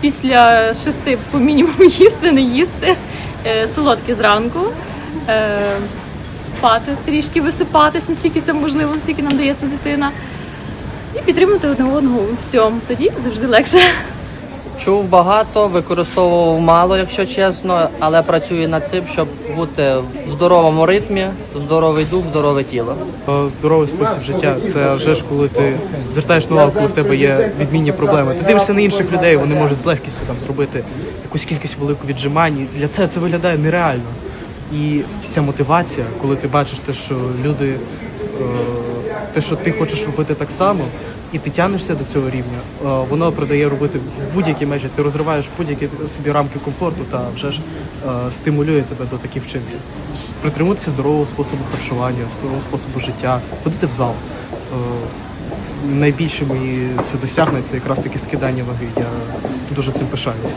після шести по мінімуму їсти, не їсти, солодкі солодке зранку, е, спати трішки, висипатись, наскільки це можливо, наскільки нам дається дитина. І підтримувати одне одного у всьому. Тоді завжди легше. Чув багато, використовував мало, якщо чесно, але працюю над цим, щоб бути в здоровому ритмі, здоровий дух, здорове тіло. Е, Здоровий спосіб життя це вже ж коли ти звертаєш увагу, коли в тебе є відмінні проблеми. Ти дивишся на інших людей, вони можуть з легкістю там зробити якусь кількість велику віджимань. Для цього це виглядає нереально. І ця мотивація, коли ти бачиш те, що люди, е, те, що ти хочеш робити так само, і ти тягнешся до цього рівня, е, воно придає робити будь-які межі. Ти розриваєш будь-які собі рамки комфорту та вже ж е, стимулює тебе до таких вчинків. Притримуватися здорового способу харчування, здорового способу життя, ходити в зал. Е, Найбільше мені це досягне це якраз таки скидання ваги. Я дуже цим пишаюся.